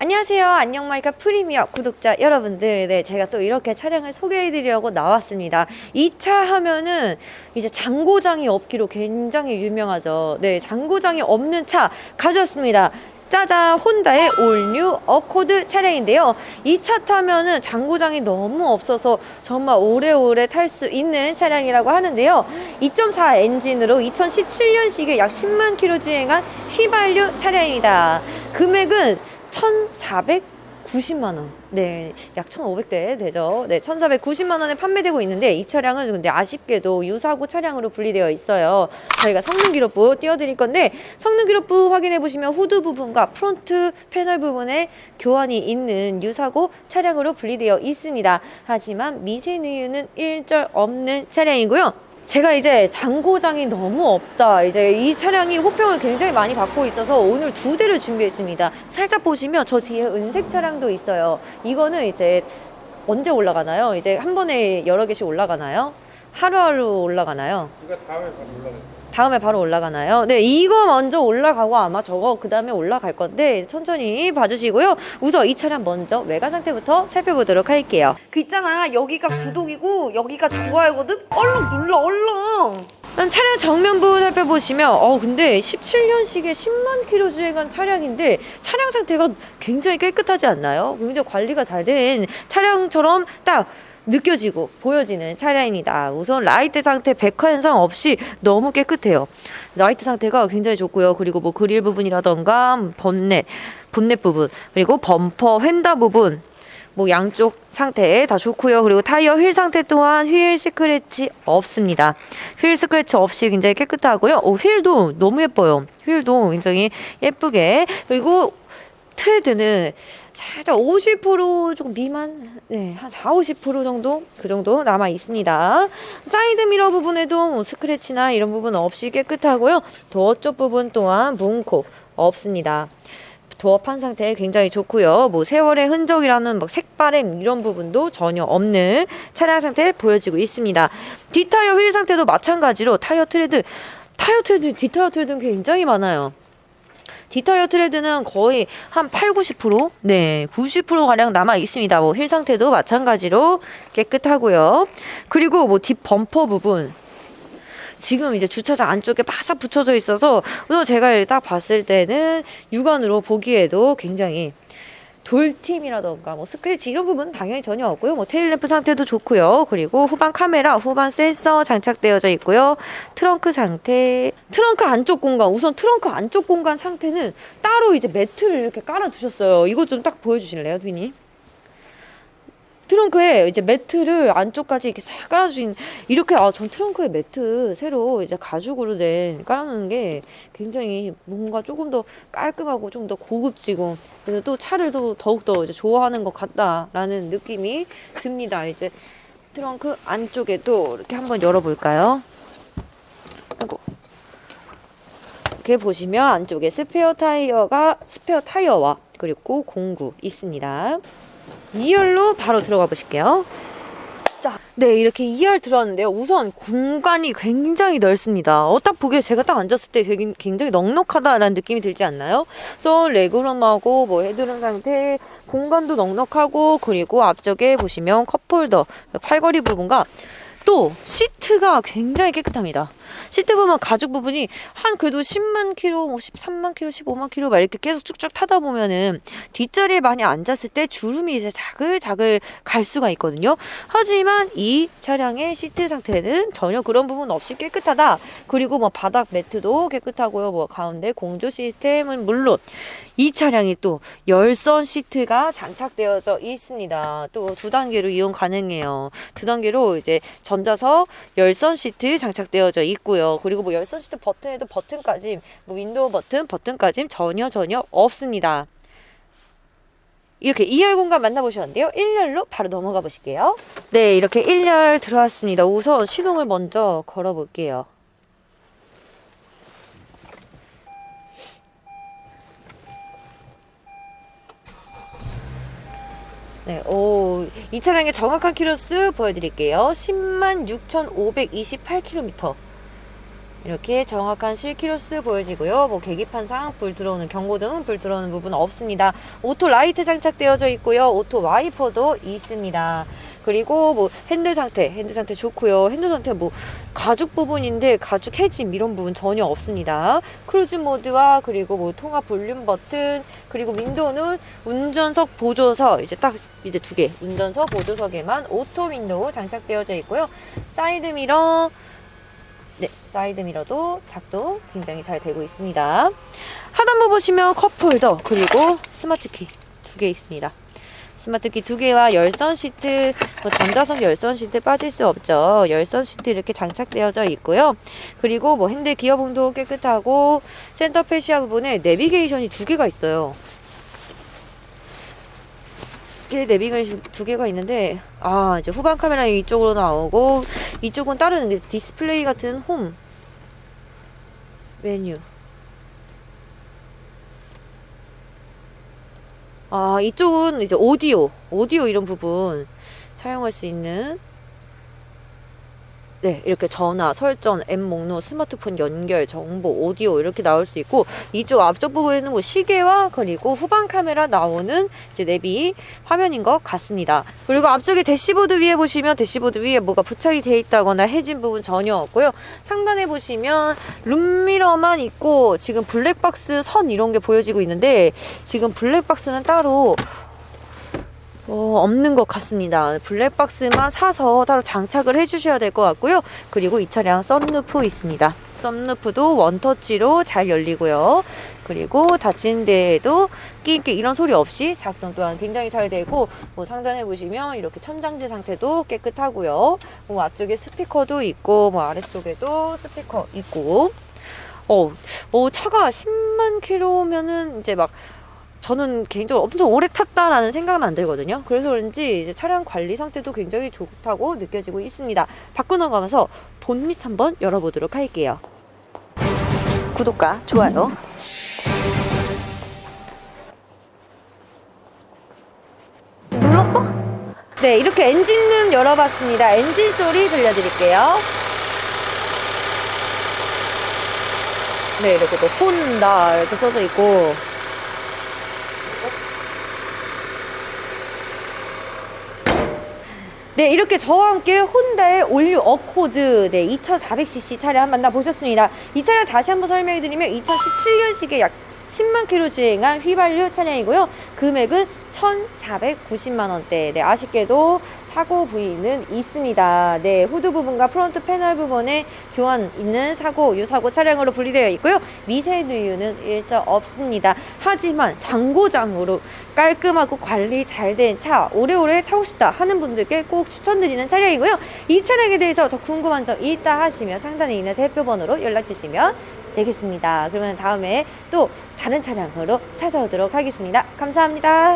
안녕하세요. 안녕마이카 프리미어 구독자 여러분들. 네, 제가 또 이렇게 차량을 소개해 드리려고 나왔습니다. 이 차 하면은 이제 장고장이 없기로 굉장히 유명하죠. 네, 장고장이 없는 차 가져왔습니다. 짜잔 혼다의 올뉴 어코드 차량인데요. 이 차 타면은 장고장이 너무 없어서 정말 오래오래 탈 수 있는 차량이라고 하는데요. 2.4 엔진으로 2017년식에 약 10만 킬로 주행한 휘발유 차량입니다. 금액은 1,490만 원. 네, 약 1,500대 되죠. 네, 1,490만 원에 판매되고 있는데 이 차량은 근데 아쉽게도 유사고 차량으로 분리되어 있어요. 저희가 성능 기록부 띄워드릴 건데 성능 기록부 확인해 보시면 후드 부분과 프론트 패널 부분에 교환이 있는 유사고 차량으로 분리되어 있습니다. 하지만 미세누유는 일절 없는 차량이고요. 제가 이제 장고장이 너무 없다. 이제 이 차량이 호평을 굉장히 많이 받고 있어서 오늘 두 대를 준비했습니다. 살짝 보시면 저 뒤에 은색 차량도 있어요. 이거는 이제 언제 올라가나요? 이제 한 번에 여러 개씩 올라가나요? 하루하루 올라가나요? 이거 다음에 바로 올라가요. 다음에 바로 올라가나요? 네, 이거 먼저 올라가고 아마 저거 그 다음에 올라갈 건데 천천히 봐주시고요. 우선 이 차량 먼저 외관 상태부터 살펴보도록 할게요. 그 있잖아, 여기가 구독이고 여기가 좋아요거든. 얼른 눌러, 얼른. 난 차량 정면부 살펴보시면 어 근데 17년식에 10만 킬로 주행한 차량인데 차량 상태가 굉장히 깨끗하지 않나요? 굉장히 관리가 잘 된 차량처럼 딱 느껴지고 보여지는 차량입니다. 우선 라이트 상태 백화 현상 없이 너무 깨끗해요. 라이트 상태가 굉장히 좋고요. 그리고 뭐 그릴 부분이라던가 본넷, 본넷 부분, 그리고 범퍼 휀다 부분, 뭐 양쪽 상태 다 좋고요. 그리고 타이어 휠 상태 또한 휠 스크래치 없습니다. 휠 스크래치 없이 굉장히 깨끗하고요. 오, 휠도 너무 예뻐요. 휠도 굉장히 예쁘게 그리고 트레드는 살짝 50% 조금 미만, 네, 한 4, 50% 정도? 그 정도 남아 있습니다. 사이드 미러 부분에도 뭐 스크래치나 이런 부분 없이 깨끗하고요. 도어 쪽 부분 또한 문콕 없습니다. 도어 판 상태 굉장히 좋고요. 뭐 세월의 흔적이라는 막 색바램 이런 부분도 전혀 없는 차량 상태 보여지고 있습니다. 뒷타이어 휠 상태도 마찬가지로 타이어 트레드, 타이어 트레드, 뒷타이어 트레드는 굉장히 많아요. 뒷타이어 트레드는 거의 한 8, 90%? 네, 90% 가량 남아 있습니다. 뭐 휠 상태도 마찬가지로 깨끗하고요. 그리고 뭐 뒷 범퍼 부분 지금 이제 주차장 안쪽에 바싹 붙여져 있어서 제가 딱 봤을 때는 육안으로 보기에도 굉장히 돌팀이라던가 뭐 스크래치 이런 부분 당연히 전혀 없고요. 뭐 테일램프 상태도 좋고요. 그리고 후방 카메라, 후방 센서 장착되어져 있고요. 트렁크 상태, 트렁크 안쪽 공간 우선 트렁크 안쪽 공간 상태는 따로 이제 매트를 이렇게 깔아 두셨어요. 이거 좀딱 보여주실래요, 비님? 트렁크에 이제 매트를 안쪽까지 이렇게 싹 깔아주신 이렇게 아 전 트렁크에 매트 새로 이제 가죽으로 된 깔아놓는 게 굉장히 뭔가 조금 더 깔끔하고 좀 더 고급지고 그래서 또 차를 또 더욱더 이제 좋아하는 것 같다라는 느낌이 듭니다. 이제 트렁크 안쪽에도 이렇게 한번 열어볼까요? 이렇게 보시면 안쪽에 스페어 타이어가 스페어 타이어와 그리고 공구 있습니다. 2열로 바로 들어가 보실게요. 자, 네, 이렇게 2열 들어왔는데요. 우선 공간이 굉장히 넓습니다. 어, 딱 보기에 제가 딱 앉았을 때 되게 굉장히 넉넉하다라는 느낌이 들지 않나요? 그래서 레그룸하고 뭐 헤드룸 상태, 공간도 넉넉하고, 그리고 앞쪽에 보시면 컵홀더, 팔걸이 부분과 또 시트가 굉장히 깨끗합니다. 시트 보면 가죽 부분이 한 그래도 10만 킬로, 뭐 13만 킬로, 15만 킬로 막 이렇게 계속 쭉쭉 타다 보면은 뒷자리에 많이 앉았을 때 주름이 이제 자글자글 갈 수가 있거든요. 하지만 이 차량의 시트 상태는 전혀 그런 부분 없이 깨끗하다. 그리고 뭐 바닥 매트도 깨끗하고요. 뭐 가운데 공조 시스템은 물론 이 차량이 또 열선 시트가 장착되어져 있습니다. 또 두 단계로 이용 가능해요. 두 단계로 이제 전자석 열선 시트 장착되어져 있고 요. 그리고 뭐 열선 시트 버튼에도 버튼까지 뭐 윈도우 버튼 버튼까지 전혀 전혀 없습니다. 이렇게 2열 공간 만나보셨는데요. 1열로 바로 넘어가 보실게요. 네, 이렇게 1열 들어왔습니다. 우선 시동을 먼저 걸어 볼게요. 네, 오, 이 차량의 정확한 키로수 보여드릴게요. 10만 6,528km. 이렇게 정확한 실키로스 보여지고요. 뭐 계기판 상 불 들어오는 경고등 불 들어오는 부분 없습니다. 오토 라이트 장착되어져 있고요. 오토 와이퍼도 있습니다. 그리고 뭐 핸들 상태, 핸들 상태 좋고요. 핸들 상태 뭐 가죽 부분인데 가죽 해짐 이런 부분 전혀 없습니다. 크루즈 모드와 그리고 뭐 통화 볼륨 버튼 그리고 윈도우는 운전석 보조석 이제 딱 이제 두 개 운전석 보조석에만 오토 윈도우 장착되어져 있고요. 사이드 미러 네, 사이드 미러도 작동 굉장히 잘 되고 있습니다. 하단부 보시면 컵홀더 그리고 스마트키 두 개 있습니다. 스마트키 두 개와 열선 시트, 뭐 전자석 열선 시트 빠질 수 없죠. 열선 시트 이렇게 장착되어져 있고요. 그리고 뭐 핸들 기어봉도 깨끗하고 센터 페시아 부분에 내비게이션이 두 개가 있어요. 이게 내비게이션 두 개가 있는데 아 이제 후방 카메라 이쪽으로 나오고 이쪽은 다른 게 디스플레이 같은 홈 메뉴. 아 이쪽은 이제 오디오 오디오 이런 부분 사용할 수 있는 네 이렇게 전화 설정 앱 목록 스마트폰 연결 정보 오디오 이렇게 나올 수 있고 이쪽 앞쪽 부분에는 뭐 시계와 그리고 후방 카메라 나오는 이제 내비 화면인 것 같습니다. 그리고 앞쪽에 대시보드 위에 보시면 대시보드 위에 뭐가 부착이 되어 있다거나 해진 부분 전혀 없고요. 상단에 보시면 룸미러만 있고 지금 블랙박스 선 이런 게 보여지고 있는데 지금 블랙박스는 따로 어, 없는 것 같습니다. 블랙박스만 사서 따로 장착을 해주셔야 될 것 같고요. 그리고 이 차량 썬루프 있습니다. 썬루프도 원터치로 잘 열리고요. 그리고 닫힌 데에도 끼끼 이런 소리 없이 작동 또한 굉장히 잘 되고 뭐 상단에 보시면 이렇게 천장재 상태도 깨끗하고요. 뭐 앞쪽에 스피커도 있고 뭐 아래쪽에도 스피커 있고 어, 어 차가 10만 킬로면은 이제 막 저는 개인적으로 엄청 오래 탔다라는 생각은 안 들거든요. 그래서 그런지 이제 차량 관리 상태도 굉장히 좋다고 느껴지고 있습니다. 바꿔 나가면서 본닛 한번 열어보도록 할게요. 구독과 좋아요. 눌렀어? 네, 이렇게 엔진룸 열어봤습니다. 엔진 소리 들려드릴게요. 네, 이렇게 또 혼다 이렇게 써져 있고 네, 이렇게 저와 함께 혼다의 올류 어코드 네, 2400cc 차량 한번 만나보셨습니다. 이 차량 다시 한번 설명해드리면 2017년식에 약 10만 킬로 주행한 휘발유 차량이고요. 금액은 1,490만 원대. 네, 아쉽게도 사고 부위는 있습니다. 네, 후드 부분과 프론트 패널 부분에 교환 있는 사고, 유사고 차량으로 분리되어 있고요. 미세 누유는 일절 없습니다. 하지만 장고장으로 깔끔하고 관리 잘 된 차, 오래오래 타고 싶다 하는 분들께 꼭 추천드리는 차량이고요. 이 차량에 대해서 더 궁금한 점 있다 하시면 상단에 있는 대표번호로 연락 주시면 되겠습니다. 그러면 다음에 또 다른 차량으로 찾아오도록 하겠습니다. 감사합니다.